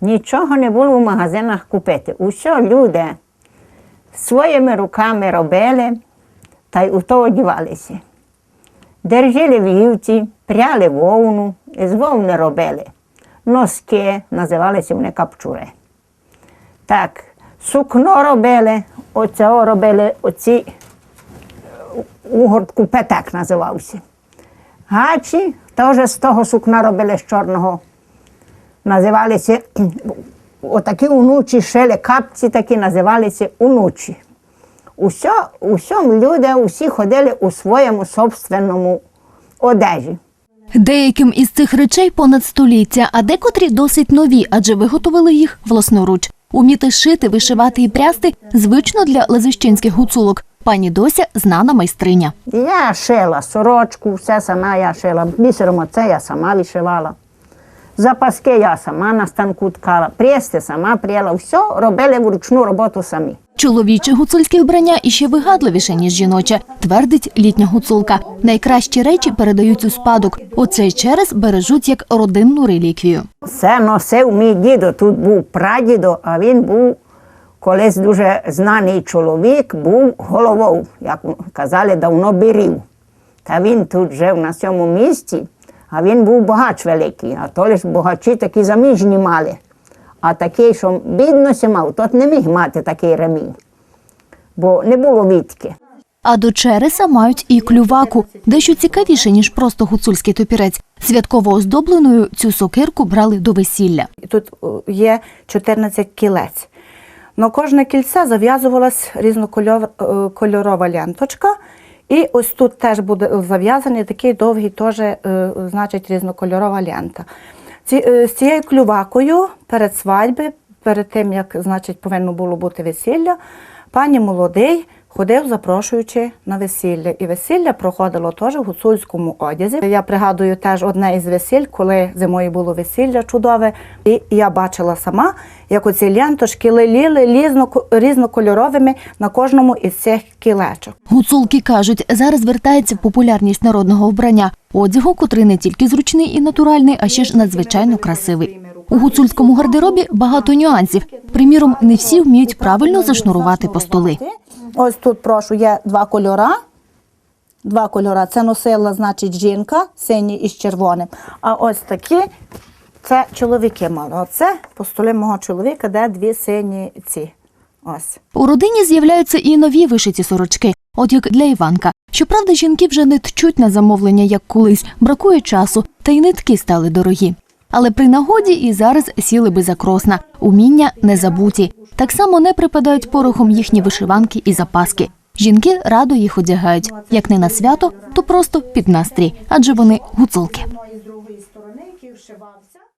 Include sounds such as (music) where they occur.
Нічого не було в магазинах купити. Усе люди своїми руками робили та й у то одівалися. Держали вівці, пряли вовну, з вовни робили. Носки, називалися вони капчури. Так, сукно робили, оце робили, оці угорт петак називався. Гачі теж з того сукна робили з чорного. Називалися (clears throat) отакі унучі, шели капці такі називалися унучі. Усьо, усьому люди усі ходили у своєму собственному одежі. Деяким із цих речей понад століття, а декотрі досить нові, адже виготовили їх власноруч. Уміти шити, вишивати і прясти звично для лазищинських гуцулок. Пані Дося знана майстриня. Я шила сорочку, все сама я шила. Бісером оце я сама вишивала. Запаски я сама на станку ткала, прести сама пряла. Все робили вручну роботу самі. Чоловіче гуцульське вбрання іще вигадливіше, ніж жіноче, твердить літня гуцулка. Найкращі речі передають у спадок. Оцей через бережуть як родинну реліквію. Все носив мій дідо. Тут був прадідо, а він був колись дуже знаний чоловік, був головою, як казали, давно бірів. Та він тут жив на цьому місці, а він був багач великий, а то лиш богачі такі заміжні мали. А такий, що бідності мав, тот не міг мати такий ремінь, бо не було відки. А до череса мають і клюваку, дещо цікавіше, ніж просто гуцульський топірець. Святково оздобленою цю сокирку брали до весілля. Тут є 14 кілець. На кожне кільце зав'язувалась різнокольорова ленточка. І ось тут теж буде зав'язаний такий довгий, теж, е, значить, різнокольорова лента. Ці, е, з цією клювакою перед свадьби, перед тим, як значить, повинно було бути весілля, пані молодий ходив, запрошуючи на весілля. І весілля проходило теж в гуцульському одязі. Я пригадую теж одне із весіль, коли зимою було весілля чудове. І я бачила сама, як оці ленточки різно- різнокольоровими на кожному із цих кілечок. Гуцулки кажуть, зараз вертається популярність народного вбрання одягу, котрий не тільки зручний і натуральний, а ще ж надзвичайно красивий. У гуцульському гардеробі багато нюансів. Приміром, не всі вміють правильно зашнурувати постоли. Ось тут, прошу, є два кольора. Два кольора. Це носила, значить, жінка, синій із червоним. А ось такі це чоловіки мали. Оце по столі мого чоловіка, де дві сині ці. Ось. У родині з'являються і нові вишиті сорочки, от як для Іванка. Щоправда, жінки вже не тчуть на замовлення, як колись, бракує часу, та й нитки стали дорогі. Але при нагоді і зараз сіли би за кросна. Уміння не забуті. Так само не припадають порохом їхні вишиванки і запаски. Жінки радо їх одягають, як не на свято, то просто під настрій, адже вони гуцулки.